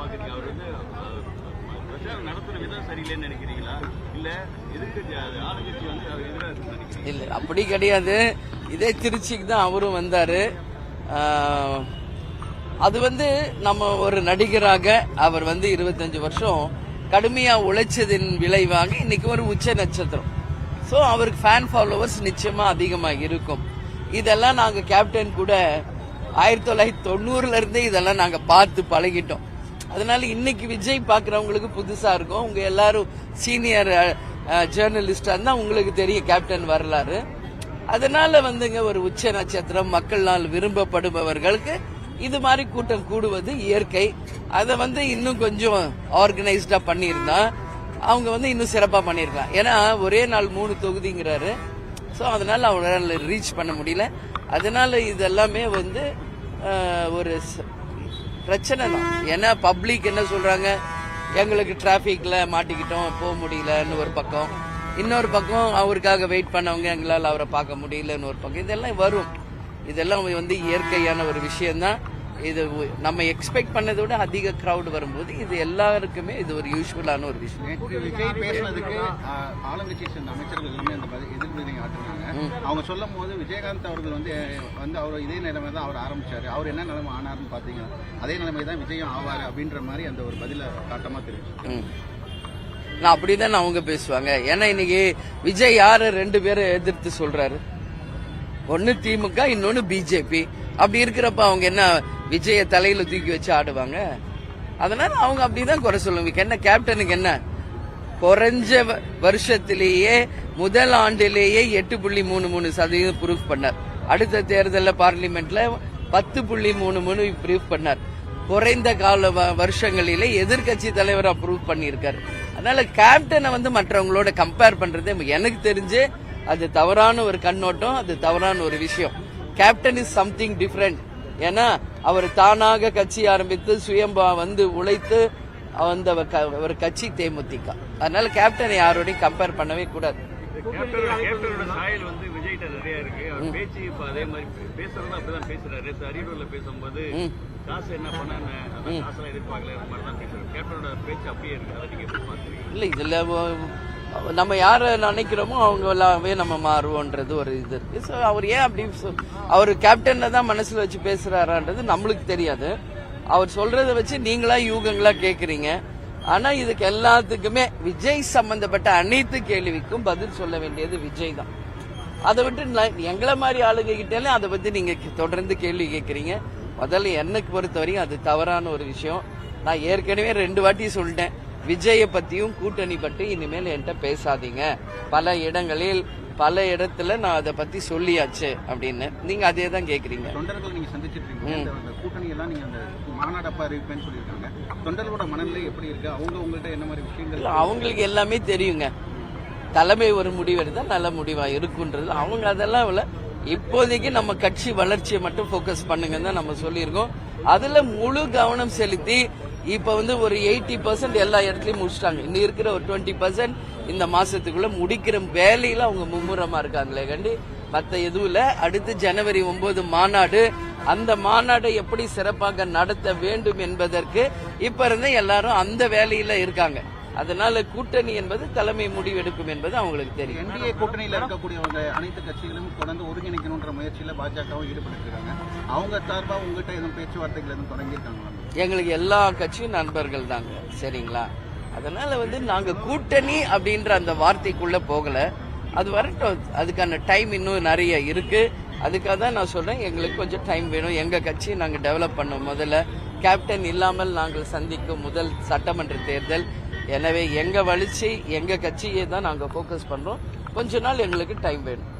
பாக்குறீங்க அவர் வந்து பிரச்சாரம் நடத்துற விதம் சரியில்லைன்னு நினைக்கிறீங்களா? இல்ல எதிர்கட்சி ஆளுங்கட்சி வந்து அவர் எதிராக இல்லை அப்படி கிடையாது. இதே திருச்சிக்கு தான் அவரும் வந்தாரு. அது வந்து நம்ம ஒரு நடிகராக அவர் வந்து இருபத்தஞ்சு வருஷம் கடுமையா உழைச்சதின் விளைவாக இன்னைக்கு ஒரு உச்ச நட்சத்திரம். ஸோ அவருக்கு ஃபேன் ஃபாலோவர்ஸ் நிச்சயமா அதிகமாக இருக்கும். இதெல்லாம் நாங்கள் கேப்டன் கூட ஆயிரத்தி தொள்ளாயிரத்தி தொண்ணூறுல இருந்தே இதெல்லாம் நாங்கள் பார்த்து பழகிட்டோம். அதனால இன்னைக்கு விஜய் பார்க்குறவங்களுக்கு புதுசா இருக்கும். உங்க எல்லாரும் சீனியர் ஜேர்னலிஸ்டா இருந்தா உங்களுக்கு தெரியும் கேப்டன் வரலாறு. அதனால வந்துங்க ஒரு உச்ச நட்சத்திரம் மக்களால் விரும்பப்படுபவர்களுக்கு இது மாதிரி கூட்டம் கூடுவது இயற்கை. அதை வந்து இன்னும் கொஞ்சம் ஆர்கனைஸ்டா பண்ணியிருந்தா அவங்க வந்து இன்னும் சிறப்பா பண்ணியிருக்கலாம். ஏன்னா ஒரே நாள் மூணு தொகுதிங்கிறாரு. ஸோ அதனால அவங்களால ரீச் பண்ண முடியல. அதனால இதெல்லாமே வந்து ஒரு பிரச்சனை தான். ஏன்னா பப்ளிக் என்ன சொல்றாங்க? எங்களுக்கு டிராஃபிக்ல மாட்டிக்கிட்டோம் போக முடியலன்னு ஒரு பக்கம். இன்னொரு பக்கம் அவருக்காக வெயிட் பண்ணவங்க எங்களால் அவரை பார்க்க முடியலன்னு ஒரு பக்கம். இதெல்லாம் வரும். இதெல்லாம் வந்து இயற்கையான ஒரு விஷயம்தான். இது நம்ம எக்ஸ்பெக்ட் பண்ணதை விட அதிக crowd வரும்போது இது எல்லாருக்குமே இது ஒரு யூஸ்ஃபுல்லான ஒரு விஷயம். விஜய் பேசுனதுக்கு சேர்ந்த அமைச்சர்கள் எல்லாமே அந்த பதில் எதிர்வினை ஆற்றுனாங்க அவங்க சொல்லும் போது விஜயகாந்த் அவர்கள் வந்து வந்து அவர் இதே நிலைமை தான் அவர் ஆரம்பிச்சாரு. அவர் என்ன நிலைமை ஆனாருன்னு பாத்தீங்க அதே நிலைமை தான் விஜயம் ஆவாரு அப்படின்ற மாதிரி அந்த ஒரு பதில காட்டமா தெரிவிச்சு ம். நான் அப்படிதான் அவங்க பேசுவாங்க. ஏன்னா இன்னைக்கு விஜய் யாரு ரெண்டு பேரை எதிர்த்து சொல்றாரு? ஒன்னு திமுக இன்னொன்னு பிஜேபி. அப்படி இருக்கிறப்ப அவங்க என்ன விஜய தலையில தூக்கி வச்சு ஆடுவாங்க. அதனால அவங்க அப்படிதான் குறை சொல்லுவாங்க. என்ன கேப்டனுக்கு என்ன? குறைஞ்ச வ- வருஷத்திலேயே முதல் ஆண்டிலேயே எட்டு புள்ளி மூணு மூணு சதவீதம் ப்ரூஃப் பண்ணார். அடுத்த தேர்தலில் பார்லிமெண்ட்ல பத்து புள்ளி மூணு மூணு ப்ரூஃப் பண்ணார். குறைந்த கால வ- வருஷங்களிலே எதிர்க்கட்சி தலைவரா ப்ரூவ் பண்ணியிருக்காரு. அதனால கேப்டனை வந்து மற்றவங்களோட கம்பேர் பண்றது எனக்கு தெரிஞ்சு அது தவறான ஒரு கண்ணோட்டம் அது தவறான ஒரு விஷயம். கேப்டன் இஸ் சம்திங் டிஃப்ரெண்ட் ஏன்னா அவர் தானாக கட்சி ஆரம்பித்து சுயம்பா வந்து உழைத்து அந்த க- ஒரு கட்சி தேமுதிக. அதனால கேப்டனை யாரோடையும் கம்பேர் பண்ணவே கூடாது. வந்து இல்ல இதுல நம்ம யாரை நினைக்கிறோமோ அவங்க எல்லாமே நம்ம மாறுவோன்றது ஒரு இது இருக்கு. ஸோ அவர் ஏன் அப்படி அவர் கேப்டன்ல தான் மனசுல வச்சு பேசுறாரான்றது நம்மளுக்கு தெரியாது. அவர் சொல்கிறத வச்சு நீங்களா யூகங்களா கேக்குறீங்க. ஆனா இதுக்கு எல்லாத்துக்குமே விஜய் சம்பந்தப்பட்ட அனைத்து கேள்விக்கும் பதில் சொல்ல வேண்டியது விஜய் தான். அதை விட்டு நான் எங்களை மாதிரி ஆளுங்க கிட்டாலே அதை பத்தி நீங்க கே- தொடர்ந்து கேள்வி கேட்கறீங்க முதல்ல எனக்கு பொறுத்த வரைக்கும் அது தவறான ஒரு விஷயம். நான் ஏற்கனவே ரெண்டு வாட்டி சொல்லிட்டேன். விஜய பத்தியும் கூட்டணி பற்றி இனிமேல் என்கிட்ட பேசாதீங்க. பல இடங்களில் பல இடத்துல நான் அதை பத்தி சொல்லியாச்சு அப்படின்னு. நீங்க அதே தான் கேக்குறீங்க. தொண்டர்கள் நீங்க அந்த கூட்டணி எல்லாம் நீங்க அந்த மாநாடப்ப அறிவிப்பேன்னு சொல்லியிருக்காங்க. தொண்டர்களோட மனநிலை எப்படி இருக்கு? அவங்க உங்கள்ட்ட என்ன மாதிரி விஷயங்கள் அவங்களுக்கு எல்லாமே தெரியுங்க. தலைமை ஒரு முடிவெடுத்தா நல்ல முடிவா இருக்குன்றது. அவங்க அதெல்லாம் இல்ல. இப்போதைக்கு நம்ம கட்சி வளர்ச்சியை மட்டும் ஃபோக்கஸ் பண்ணுங்கன்னு தான் நம்ம சொல்லியிருக்கோம். அதுல முழு கவனம் செலுத்தி இப்ப வந்து ஒரு எயிட்டி பர்சன்ட் எல்லா இடத்துலயும் முடிச்சிட்டாங்க. இன்னும் இருக்கிற ஒரு டுவெண்ட்டி பர்சன்ட் இந்த மாசத்துக்குள்ள முடிக்கிற வேலையில அவங்க மும்முரமா இருக்காங்களே கண்டி மத்த எதுவும் அடுத்து ஜனவரி ஒன்பது மாநாடு. அந்த மாநாடை எப்படி சிறப்பாக நடத்த வேண்டும் என்பதற்கு இப்ப இருந்து எல்லாரும் அந்த வேலையில இருக்காங்க. அதனால கூட்டணி என்பது தலைமை முடிவெடுக்கும் என்பது அவங்களுக்கு தெரியும். என்டிஏ கூட்டணியில இருக்கக்கூடியவங்க அனைத்து கட்சிகளும் தொடர்ந்து ஒருங்கிணைக்கணுன்ற முயற்சியில பாஜகவும் ஈடுபட்டு இருக்காங்க அவங்க சார்பா உங்ககிட்ட எதுவும் பேச்சுவார்த்தைகள் எதுவும் தொடங்கியிருக்காங்களா? எங்களுக்கு எல்லா கட்சியும் நண்பர்கள் தாங்க சரிங்களா? அதனால வந்து நாங்க கூட்டணி அப்படின்ற அந்த வார்த்தைக்குள்ள போகல. அது வரட்டும் அதுக்கான டைம் இன்னும் நிறைய இருக்கு. அதுக்காக தான் நான் சொல்றேன் எங்களுக்கு கொஞ்சம் டைம் வேணும். எங்க கட்சியை நாங்க டெவலப் பண்ணோம் முதல்ல. கேப்டன் இல்லாமல் நாங்கள் சந்திக்கும் முதல் சட்டமன்ற தேர்தல். எனவே எங்க வளர்ச்சி எங்க கட்சியை தான் நாங்க ஃபோக்கஸ் பண்றோம். கொஞ்ச நாள் எங்களுக்கு டைம் வேணும்.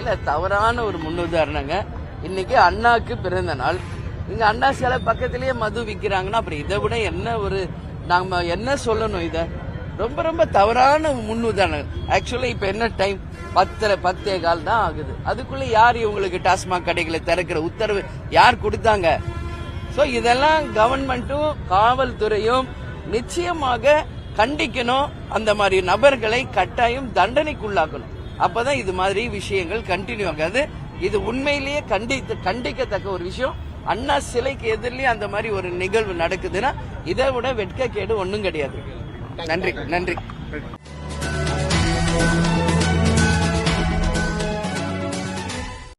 இல்ல தவறான ஒரு முன்னுதாரணங்க. இன்னைக்கு அண்ணாக்கு பிறந்த நாள். இங்க அண்ணா சிலை பக்கத்திலேயே மது விக்கிறாங்கன்னா அப்புறம் இதை விட என்ன ஒரு நாம என்ன சொல்லணும் இத? ரொம்ப ரொம்ப தவறான முன்னுதாரணம் ஆக்சுவலி இப்ப என்ன டைம் பத்தரை பத்தே கால் தான் ஆகுது. அதுக்குள்ள யார் இவங்களுக்கு டாஸ்மாக் கடைகளை திறக்கிற உத்தரவு? யார் கொடுத்தாங்க? சோ இதெல்லாம் கவர்மெண்ட்டும் காவல்துறையும் நிச்சயமாக கண்டிக்கணும். அந்த மாதிரி நபர்களை கட்டாயம் தண்டனைக்குள்ளாக்கணும். அப்பதான் இது மாதிரி விஷயங்கள் கண்டினியூ ஆகாது. இது உண்மையிலேயே கண்டித்து கண்டிக்கத்தக்க ஒரு விஷயம். அண்ணா சிலைக்கு எதிரிலேயே அந்த மாதிரி ஒரு நிகழ்வு நடக்குதுன்னா இதை விட வெட்கக்கேடு ஒன்றும் கிடையாது. நன்றி நன்றி.